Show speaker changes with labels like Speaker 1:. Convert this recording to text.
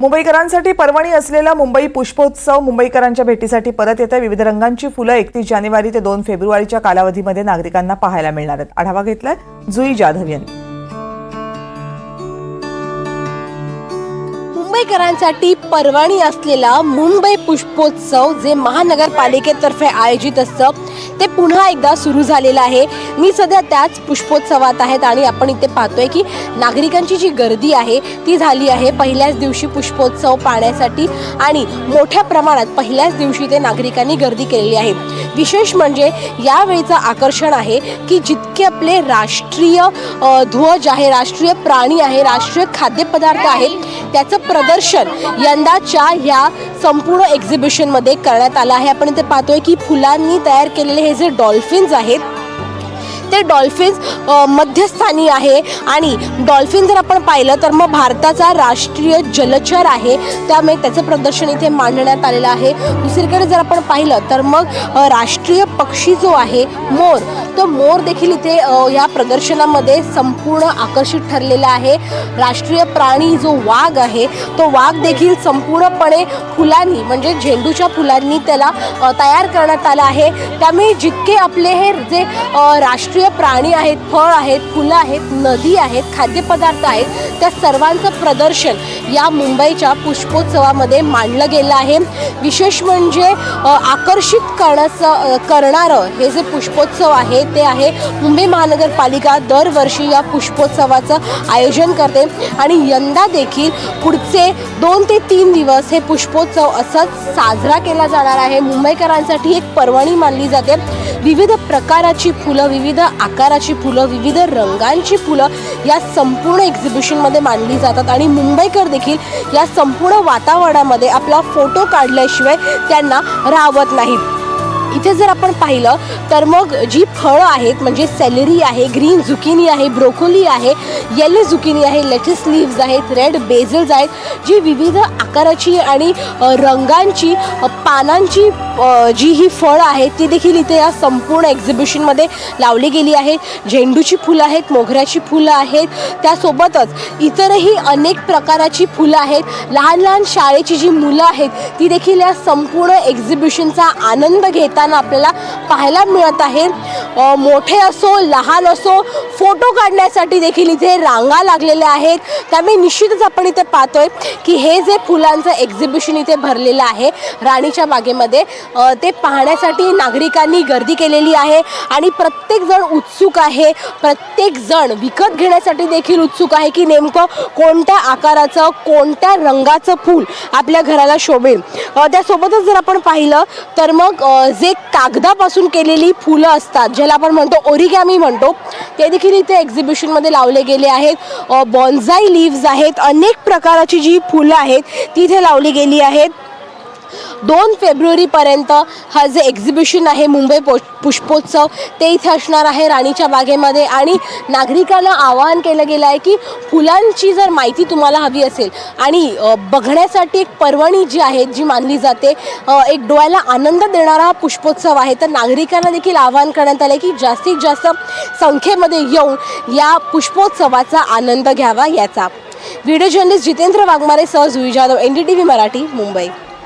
Speaker 1: मुंबईकरांसाठी पर्वणी असलेला मुंबई पुष्पोत्सव मुंबईकरांच्या भेटीसाठी परत येत आहे. विविध रंगांची फुलं एकतीस जानेवारी ते दोन फेब्रुवारीच्या कालावधीमध्ये नागरिकांना पाहायला मिळणार आहेत. आढावा घेतलाय जुई जाधव यांनी.
Speaker 2: मुंबईकरांसाठी पर्वणी असलेला मुंबई पुष्पोत्सव जे महानगरपालिकेतर्फे आयोजित असतं ते पुन्हा एकदा सुरू झालेलं आहे. मी सध्या त्याच पुष्पोत्सवात आहेत आणि आपण इथे पाहतोय की नागरिकांची जी गर्दी आहे ती झाली आहे पहिल्याच दिवशी पुष्पोत्सव पाहण्यासाठी आणि मोठ्या प्रमाणात पहिल्याच दिवशी ते नागरिकांनी गर्दी केलेली आहे. विशेष म्हणजे यावेळीचं आकर्षण आहे की जितके आपले राष्ट्रीय ध्वज आहे राष्ट्रीय प्राणी आहे राष्ट्रीय खाद्यपदार्थ आहेत त्याचं प्रदर्शन यंदाच्या ह्या संपूर्ण एक्झिबिशनमध्ये करण्यात आलं आहे. आपण इथे पाहतोय की फुलांनी तयार केलेले हे हे जे डॉल्फिन्स आहेत ते डॉल्फिन्स मध्यस्थानी आहे. आणि डॉल्फिन जर आपण पाहिलं तर मग भारताचा राष्ट्रीय जलचर आहे. त्यामुळे त्याचं प्रदर्शन इथे मांडण्यात आलेलं आहे. दुसरीकडे जर आपण पाहिलं तर मग राष्ट्रीय पक्षी जो आहे मोर तो मोर देखील इथे या प्रदर्शनामध्ये संपूर्ण आकर्षित ठरलेला आहे. राष्ट्रीय प्राणी जो वाघ आहे तो वाघ देखील संपूर्णपणे फुलांनी म्हणजे झेंडूच्या फुलांनी त्याला तयार करण्यात आला आहे. त्यामुळे जितके आपले हे जे राष्ट्रीय राष्ट्रीय प्राणी आहेत फळ आहेत फुलं आहेत नदी आहेत खाद्यपदार्थ आहेत त्या सर्वांचं प्रदर्शन या मुंबईच्या पुष्पोत्सवामध्ये मांडलं गेलं आहे. विशेष म्हणजे आकर्षित करण्याचं करणारं हे जे पुष्पोत्सव आहे ते आहे मुंबई महानगरपालिका दरवर्षी या पुष्पोत्सवाचं आयोजन करते. आणि यंदा देखील पुढचे दोन ते तीन दिवस हे पुष्पोत्सव असंच साजरा केला जाणार आहे. मुंबईकरांसाठी एक पर्वणी मानली जाते. विविध प्रकाराची फुलं विविध आकाराची फुलं विविध रंगांची फुलं या संपूर्ण एक्झिबिशनमध्ये मांडली जातात. आणि मुंबईकर देखील या संपूर्ण वातावरणामध्ये आपला फोटो काढल्याशिवाय त्यांना राहवत नाहीत. इथे जर आपण पाहिलं तर मग जी फळं आहेत म्हणजे सॅलरी आहे ग्रीन झुकिनी आहे ब्रोकोली आहे येलो झुकिनी आहे लेटेस्ट लीव्ज आहेत रेड बेझल्स आहेत जी विविध आकाराची आणि रंगांची पानांची जी ही फळं आहेत ती देखील इथे या संपूर्ण एक्झिबिशनमध्ये लावली गेली आहेत झेंडूची फुलं आहेत मोगऱ्याची फुलं आहेत त्यासोबतच इतरही अनेक प्रकाराची फुलं आहेत. लहान लहान शाळेची जी मुलं आहेत ती देखील या संपूर्ण एक्झिबिशनचा आनंद घेताना आपल्याला पाहायला मिळत आहे. मोठे असो लहान असो फोटो काढण्यासाठी देखील इथे रांगा लागलेल्या आहेत. त्यामुळे निश्चितच आपण इथे पाहतोय की हे जे फुलांचं एक्झिबिशन इथे भरलेलं आहे राणीच्या बागेमध्ये ते पाहण्यासाठी नागरिकांनी गर्दी केलेली आहे आणि प्रत्येक जण उत्सुक आहे. प्रत्येक जण विकत घेण्यासाठी देखील उत्सुक आहे की नेमकं कोणत्या आकाराचं कोणत्या रंगाचं फूल आपल्या घराला शोभेल. त्यासोबतच जर आपण पाहिलं तर मग जे कागदापासून केलेली फुलं असतात ज्याला आपण म्हणतो ओरिगॅमी म्हणतो ते देखील इथे एक्झिबिशनमध्ये लावले गेले आहेत. बॉन्झाई लिव्ज आहेत. अनेक प्रकाराची जी फुलं आहेत ती इथे लावली गेली आहेत. दोन फेब्रुवारीपर्यंत हा जे एक्झिबिशन आहे मुंबई पो पुष्पोत्सव ते इथे असणार आहे राणीच्या बागेमध्ये. आणि नागरिकांना आवाहन केलं गेलं आहे की फुलांची जर माहिती तुम्हाला हवी असेल आणि बघण्यासाठी एक पर्वणी जी आहे जी मानली जाते एक डोळ्याला आनंद देणारा हा पुष्पोत्सव आहे. तर नागरिकांना देखील आवाहन करण्यात आलं आहे की जास्तीत जास्त संख्येमध्ये येऊन या पुष्पोत्सवाचा आनंद घ्यावा याचा. व्हिडिओ जर्नलिस्ट जितेंद्र वाघमारे सह Jui Jadhav N D T V Marathi Mumbai.